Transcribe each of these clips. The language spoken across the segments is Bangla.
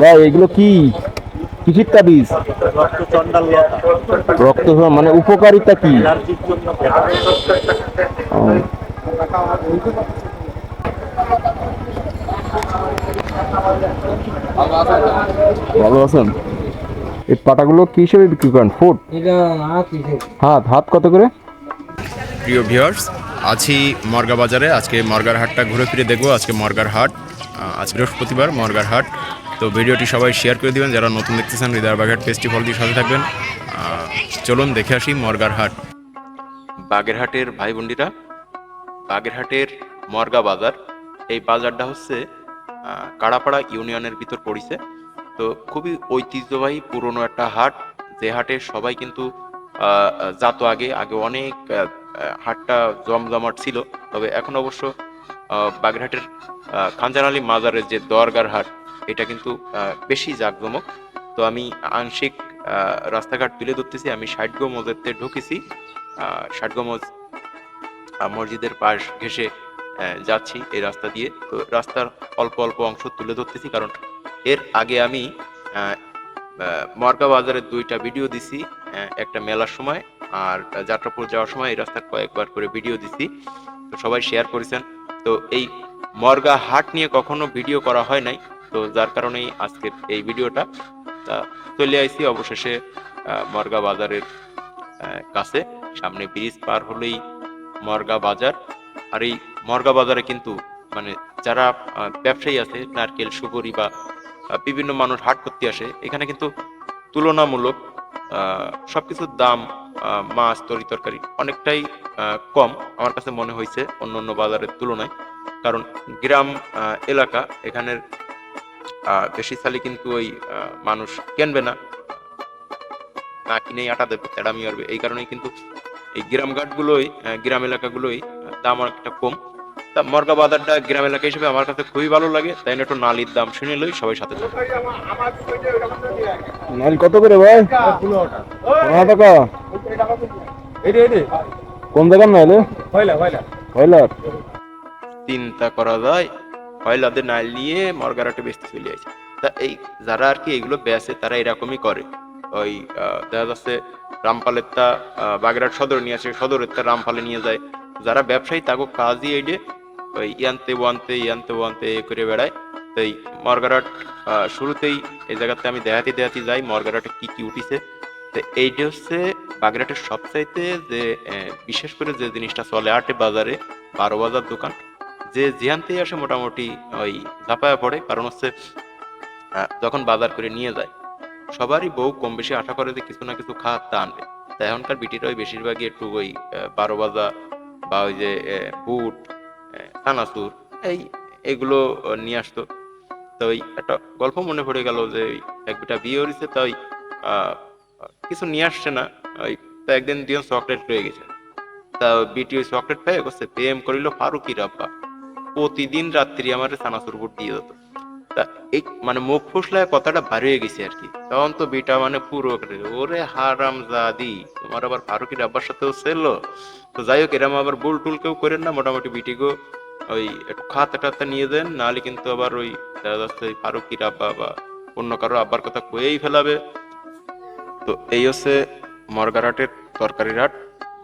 ভাই এগুলো কি? কিসির তাবিজ রক্ত মানে উপকারিতা কি? ভালো আছেন? এই পাটাগুলো কি হিসেবে বিক্রি করেন? ফুট? হাত হাত হাত কত করে? প্রিয় ভিউয়ার্স আছি মর্গা বাজারে আজকে মর্গার হাটটা ঘুরে ফিরে দেখব। আজকে মর্গার হাট আজ বৃহস্পতিবার মর্গার হাট। তো ভিডিওটি সবাই শেয়ার করে দিবেন, যারা নতুন দেখতেছেন হৃদয় বাগেরহাট ফেস্টিভ্যাল দিয়ে সাথে থাকবেন। চলুন দেখে আসি মর্গার হাট বাগেরহাটের ভাই বোনডিরা বাগেরহাটের মর্গা বাজার, এই বাজারটা হচ্ছে কাড়াপাড়া ইউনিয়নের ভিতর পড়িছে। তো খুবই ঐতিহ্যবাহী পুরনো একটা হাট, যে হাটে সবাই কিন্তু যাত আগে আগে অনেক হাটটা জমজমাট ছিল। তবে এখন অবশ্য বাগেরহাটের খানজান আলী মাজারের যে দরগার হাট এটা কিন্তু বেশি জাঁকজমক। তো আমি আংশিক রাস্তাঘাট তুলে ধরতেছি, আমি ষাটগো মসজিদে ঢুকেছি ষাটগো মস মসজিদের পাশ ঘেসে যাচ্ছি এই রাস্তা দিয়ে। তো রাস্তার অল্প অল্প অংশ তুলে ধরতেছি, কারণ এর আগে আমি মর্গা বাজারের দুইটা ভিডিও দিছি একটা মেলার সময় আর যাত্রাপুর যাওয়ার সময় এই রাস্তার কয়েকবার করে ভিডিও দিছি। তো সবাই শেয়ার করেছেন। তো এই মর্গা হাট নিয়ে কখনো ভিডিও করা হয় নাই। তো যার কারণেই আজকের এই ভিডিওটা, তা চলে আইছি অবশেষে মর্গা বাজারের কাছে। সামনে ব্রিজ পার হলেই মর্গা বাজার। আর এই মর্গা বাজারে কিন্তু মানে যারা ব্যবসায়ী আছে, নারকেল সুগরি বা বিভিন্ন মানুষ হাট করতে আসে, এখানে কিন্তু তুলনামূলক সবকিছুর দাম মাছ, তরি তরকারি অনেকটাই কম। আমার কাছে মনে হয়েছে অন্য অন্য বাজারের তুলনায়। কারণ গ্রাম এলাকা, এখানের বেশি সালি কিন্তু ওই আহ, মানুষ কেনবে না। না কিনেই আটা দেবে তেড়ামি করবে এই কারণেই কিন্তু এই গ্রাম ঘাটগুলোই গ্রাম এলাকাগুলোই দাম অনেকটা কম। তা মর্গা বাজারটা গ্রাম এলাকা হিসেবে আমার কাছে খুবই ভালো লাগে। তাই না একটু নালির দাম শুনে লই সবাই সাথে। নাইল কত করে ভাই? পনেরো টাকা। কোন জায়গার নাইলে কয়লার চিন্তা করা যায় কয়লাদের নাইল নিয়ে মর্গারাটে বেচতে চলে আসে। তা এই যারা আর কি এগুলো বেচে তারা এরকমই করে। ওই দেখা যাচ্ছে রামপালের তা বাগেরহাট সদর নিয়ে আসে সদরের তা রামপালে নিয়ে যায়। যারা ব্যবসায়ী তাকে কাজই এইডে, ওই ইয়ানতে ওয়ানতে ইয়ানতে ওয়ানতে এ করে বেড়ায়। তো এই মর্গারাট শুরুতেই এই জায়গাতে আমি দেখাতে দেখাতে যাই মর্গারাটে কি কি উঠিছে। তো এইটা হচ্ছে বাগেরহাটের সবচাইতে যে বিশেষ করে যে জিনিসটা চলে, আটে বাজারে বারো বাজার দোকান যে যেহানতেই আসে মোটামুটি ওই ঝাঁপায়া পড়ে কারণ হচ্ছে যখন বাজার করে নিয়ে যায় সবারই বউ কম বেশি আশা করে যে কিছু না কিছু খাওয়াতে আনবে। তাই এখনকার বিটিরাই বেশিরভাগই একটু ওই বারো বাজা বা ওই যে বুট আহ, চানাচুর এই এগুলো নিয়ে আসতো। তো ওই একটা গল্প মনে পড়ে গেল যে ওই এক বিটা বিয়ে হয়েছে তো ওই আহ, কিছু নিয়ে আসছে না ওই তো একদিন দুজন চকলেট রয়ে গেছে। তা বিটি ওই চকলেট পেয়ে করছে প্রেম করিল ফারুকি রাব্বা প্রতিদিন রাত্রি আমার চানাচুর বুট দিয়ে যেত। তা এই মানে মুখ ফুসলায় কথাটা ভারী হয়ে গেছে আর কি। তখন তো বিটা মানে পুরো ওরে হারাম জাদি, তোমার আবার ফারুকি আব্বার সাথেও সেলো তো যাই হোক, এরম আবার বুল টুল কেউ করেন না, মোটামুটি বিটিগো ওই একটু খাতে টাতে নিয়ে দেন, নাহলে কিন্তু আবার ওই দেখা যাচ্ছে ওই ফারুকি রাব্বা বা অন্য কারও আব্বার কথা কয়েই ফেলাবে। তো এই হচ্ছে মর্গারহাটের তরকারির হাট,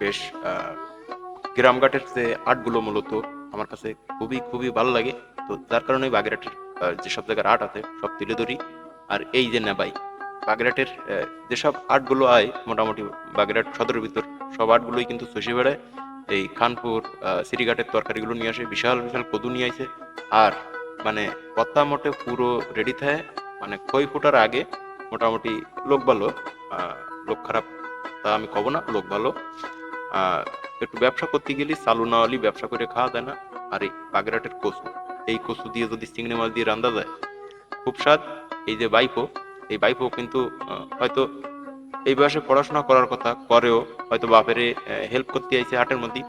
বেশ গ্রামঘাটের যে আটগুলো মূলত। আমার কাছে খুবই খুবই ভালো লাগে। তো তার কারণে বাগেরহাটের যেসব জায়গার আর্ট আছে সব তুলে ধরি। আর এই যে নেবাই বাগেরহাটের যেসব আটগুলো আয় মোটামুটি বাগেরহাট সদরের ভিতর সব আটগুলোই কিন্তু চষে বেড়ায়। এই খানপুর আহ, সিরিঘাটের তরকারিগুলো নিয়ে আসে বিশাল বিশাল কদু নিয়ে আসে। আর মানে কথা মোটে পুরো রেডি থাকে। মানে খই ফুটার আগে মোটামুটি লোক ভালো লোক খারাপ তা আমি কব না লোক ভালো। একটু ব্যবসা করতে গেলে চালু না হলে ব্যবসা করে খাওয়া যায় না। আর এই বাগেরহাটের কচু। এই কচু দিয়ে যদি চিংড়ি মাছ দিয়ে রান্না যায়, খুব স্বাদ। এই যে বাইপো এই বাইপো কিন্তু হয়তো এই বয়সে পড়াশোনা করার কথা, করেও হয়তো বাপেরে হেল্প করতে আইছে হাটের মধ্যে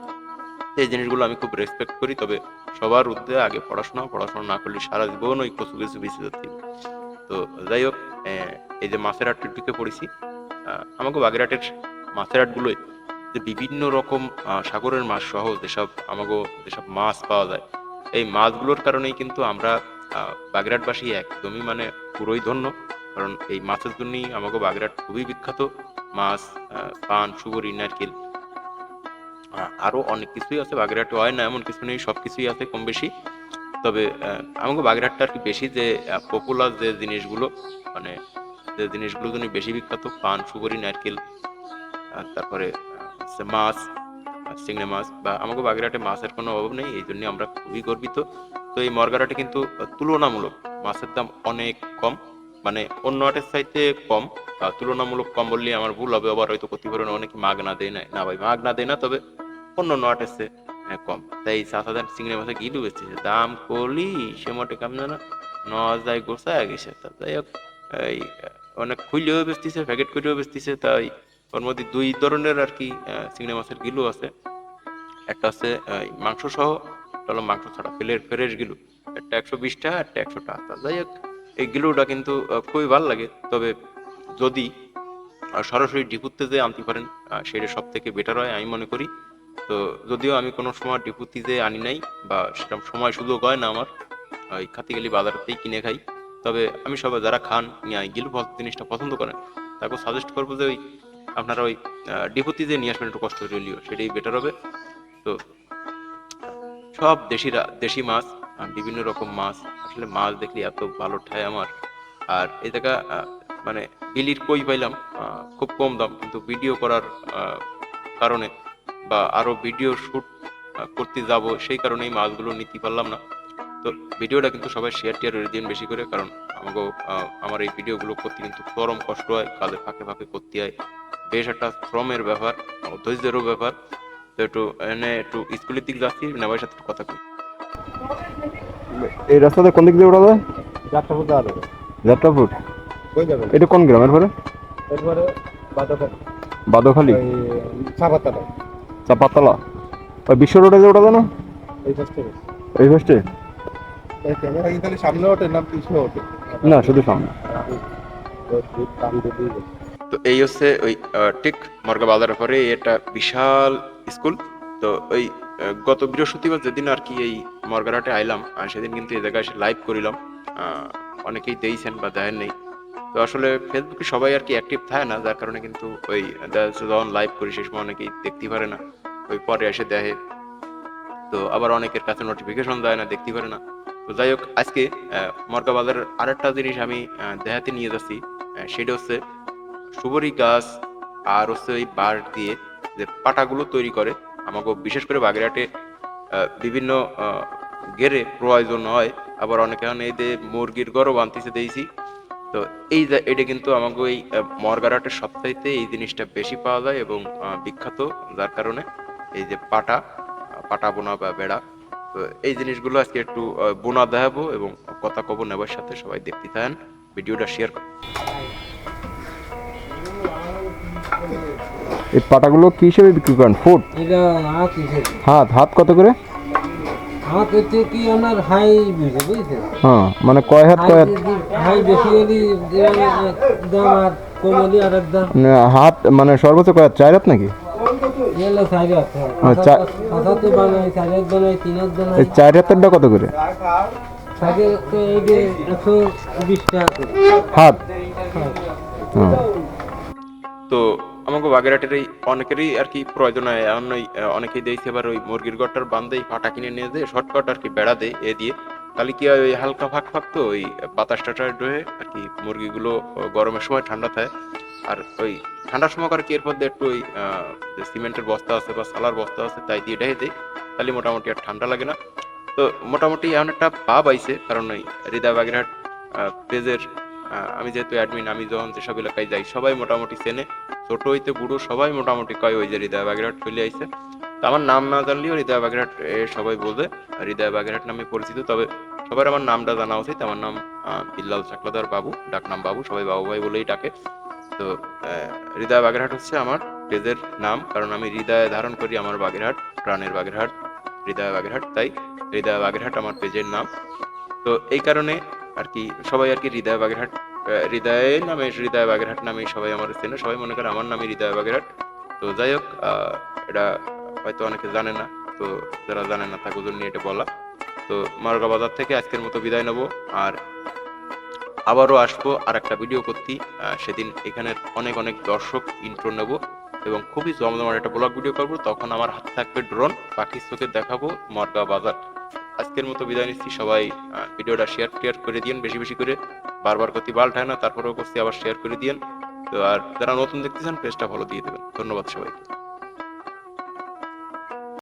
এই জিনিসগুলো আমি খুব রেসপেক্ট করি, তবে সবার উদ্যোগে আগে পড়াশোনা পড়াশোনা না করলে সারা জীবন ওই কচু কিছু বেঁচে যাচ্ছে। তো যাই হোক এই যে মাছের হাটটি ঢুকে পড়েছি আমাকে বাগেরহাটের মাছের হাটগুলোয় যে বিভিন্ন রকম সাগরের মাছ সহ যেসব আমাকে যেসব মাছ পাওয়া যায় এই মাছগুলোর কারণেই কিন্তু আমরা আহ, বাগেরহাটবাসী একদমই মানে পুরোই ধন্য। কারণ এই মাছের জন্যই আমাকে বাগেরহাট খুবই বিখ্যাত। মাছ পান সুগরি নারকেল আহ, আরও অনেক কিছুই আছে বাগেরহাটে। হয় না এমন কিছু নেই সব কিছুই আছে কম বেশি। তবে আমাকে বাগেরহাটটা আর কি বেশি যে পপুলার যে জিনিসগুলো মানে যে জিনিসগুলো জন্য বেশি বিখ্যাত পান সুগরি নারকেল তারপরে হচ্ছে মাছ চিংড়ি মাছ, বা আমাকে বাগেরহাটে মাছের কোনো অভাব নেই, এই জন্য আমরা খুবই গর্বিত। তো এই মর্গারহাটে কিন্তু তুলনামূলক মাছের দাম অনেক কম মানে অন্য হাটের চাইতে কম তুলনামূলক কম বললে আমার ভুল হবে, আবার হয়তো ক্ষতি করে অনেকে মাগ না দেয় না ভাই, মাগ না দেয় না, তবে অন্য অন্য হাটের চেয়ে কম। তাই সাত হাজার চিংড়ি মাছে গিলু বেচতেছে দাম করলি সে মোটে কাম না ন যায় গোসা গেছে। তা যাই হোক, এই অনেক খুইলেও বেচতেছে, প্যাকেট করেও বেচতেছে, তাই ওর মধ্যে দুই ধরনের আর কি চিংড়ি মাছের গিলু আছে। একটা আছে মাংস সহ হলো মাংস ছাড়া ফেলের ফ্রেশ গিলু। একটা একশো বিশ টাকা একটা একশো টাকা যাই হোক, এই গিলুটা কিন্তু খুবই ভালো লাগে। তবে যদি সরাসরি ডিপুতে যে আনতে পারেন সেটা সব থেকে বেটার হয় আমি মনে করি। তো যদিও আমি কোনো সময় ডিপুতি যে আনি নাই, বা সেরকম সময় সুযোগ হয় না আমার ওই খাতি গেলি বাজারতেই কিনে খাই। তবে আমি সবাই যারা খান গিলু জিনিসটা পছন্দ করেন, তাকে সাজেস্ট করব যে ওই আপনারা ওই ডিপুতি যে নিয়ে আসবেন, একটু কষ্ট হইলেও সেটাই বেটার হবে। তো, সব দেশিরা, দেশি মাছ বিভিন্ন রকম মাছ, আসলে মাছ দেখলে এত ভালো ঠায় আমার। আর এই জায়গা মানে বিলির কই পাইলাম খুব কম দাম, কিন্তু ভিডিও করার কারণে বা আরও ভিডিও শুট করতে যাব, সেই কারণে এই মাছগুলো নিতে পারলাম না। তো ভিডিওটা কিন্তু সবাই শেয়ার টিয়ার করে দিন বেশি করে, কারণ আমাকে আমার এই ভিডিওগুলো করতে কিন্তু চরম কষ্ট হয় কাজের ফাঁকে ফাঁকে করতে হয়। বেশ একটা শ্রমের ব্যাপার ধৈর্যেরও ব্যাপার। তো একটু এনে একটু স্কুলের দিক যাচ্ছি নেবার সাথে একটু কথা কই। এই রাস্তাতে কোন দিক দিয়ে ওঠা যায় যাত্রা করতে হবে যাত্রা ফুট কই যাবেন এটা কোন গ্রামের পরে এরপরে বাদখালি। ওই সাবাতাটা চাপাতলা। ওই বিশ্ব রোডে যে ওঠা যায় না? এই ফার্স্টে এই ফার্স্টে সামনে ওঠে না পিছনে ওঠে? না শুধু সামনে। তো এই হচ্ছে ওই ঠিক মর্গা বাজারের পরে এটা বিশাল স্কুল। তো ওই গত বৃহস্পতিবার যেদিন আর কি এই মর্গারহাটে আইলাম সেদিন কিন্তু এই জায়গায় এসে লাইভ করিলাম। অনেকেই দিয়েছেন বা দেখেন নেই। তো আসলে ফেসবুকে সবাই আর কি অ্যাক্টিভ থাকে না, যার কারণে কিন্তু ওই যখন লাইভ করি সে সময় অনেকেই দেখতে পারে না। ওই পরে এসে দেখে। তো আবার অনেকের কাছে নোটিফিকেশন দেয় না, দেখতে পারে না। তো যাই হোক, আজকে মর্গা বাজারের আরেকটা জিনিস আমি দেখাতে নিয়ে যাচ্ছি সেটা হচ্ছে সুবরি গাছ আর হচ্ছে ওই বার দিয়ে যে পাটাগুলো তৈরি করে আমাকে বিশেষ করে বাগেরহাটে বিভিন্ন গেরে প্রয়োজন হয়। আবার অনেকে এই যে মুরগির গরও বানতেছে দিয়েছি তো এই এটা কিন্তু আমাকে এই আহ, মরগারহাটের সবচাইতে এই জিনিসটা বেশি পাওয়া যায় এবং বিখ্যাত। যার কারণে এই যে পাটা পাটা বোনা বা বেড়া তো এই জিনিসগুলো আজকে একটু বোনা দেখাবো এবং কথা কব নেবার সাথে সবাই দেখতে থাকেন। ভিডিওটা শেয়ার এই পাটাগুলো কি হিসেবে বিক্রি করেন? ফুট? এটা হাত হাত? হাত কত করে? হাত হচ্ছে কি আপনার হাই বুঝছেন? হ্যাঁ মানে কয় হাত কয় হাত? হাই বেশি হলে দাম আর কম হলে আর দাম। না, হাত মানে সর্বোচ্চ কয় হাত? চার হাত নাকি? হ্যাঁ, চার হাতেরটা কত করে? হাত তো আমাকে বাগেরহাটের এই অনেকেরই আর কি প্রয়োজন হয়। এমন ওই অনেকেই দিয়েছে এবার ওই মুরগির গড়টার বান্ধেই পাটা কিনে নিয়ে যায় শর্টকাট আর কি বেড়া দেয় এ দিয়ে। তাহলে কি হয়, ওই হালকা ফাঁক ফাঁক তো ওই বাতাস টাটাস ডয়ে আর কি মুরগিগুলো গরমের সময় ঠান্ডা থাকে। আর ওই ঠান্ডার সময় আর কি এরপর একটু ওই সিমেন্টের বস্তা আছে বা সালার বস্তা আছে তাই দিয়ে ঢেকে দেয়। তাহলে মোটামুটি আর ঠান্ডা লাগে না। তো মোটামুটি এমন একটা ভাব আইছে, কারণ ওই হৃদয় বাগেরহাট পেজের আমি যেহেতু অ্যাডমিন আমি যখন যেসব এলাকায় যাই, সবাই মোটামুটি চেনে। ছোট হইতে বুড়ো সবাই মোটামুটি কয় ওই যে হৃদয় বাগেরহাট চলে আইছে। তো আমার নাম না জানলেও হৃদয় বাগেরহাট সবাই বলবে, হৃদয় বাগেরহাট নামে পরিচিত। তবে সবার আমার নামটা জানা উচিত। আমার নাম বিল্লাল চাকলাদার বাবু, ডাক নাম বাবু, সবাই বাবু ভাই বলেই ডাকে। তো হৃদয় বাগেরহাট হচ্ছে আমার পেজের নাম, কারণ আমি হৃদয় ধারণ করি আমার বাগেরহাট, প্রাণের বাগেরহাট, হৃদয় বাগেরহাট, তাই হৃদয় বাগেরহাট আমার পেজের নাম। তো এই কারণে আর কি সবাই আর কি হৃদয় বাগেরহাট হৃদয় নামে হৃদয় বাগেরহাট নামে সবাই আমার চেনে। সবাই মনে করে আমার নামই হৃদয় বাগেরহাট। তো যাই হোক এটা হয়তো অনেকে জানে না। তো যারা জানে না তাদের জন্য এটা বলা। তো মার্গা বাজার থেকে আজকের মতো বিদায় নেব। আর আবারও আসব আর একটা ভিডিও করতে সেদিন এখানে অনেক অনেক দর্শক ইন্ট্রো নেব। এবং খুবই জমজমাট একটা ব্লগ ভিডিও করব। তখন আমার হাতে থাকবে ড্রোন পাখির চোখে দেখাবো মর্গা বাজার। আজকের মতো বিদায় নিচ্ছি। সবাই ভিডিওটা শেয়ার টেয়ার করে দিন বেশি বেশি করে। বারবার করতে পাল্টায় না, তারপরেও করছি, আবার শেয়ার করে দিয়েন। তো আর যারা নতুন দেখতে দেখতেছেন পেজটা ফলো দিয়ে দেবেন। ধন্যবাদ সবাইকে।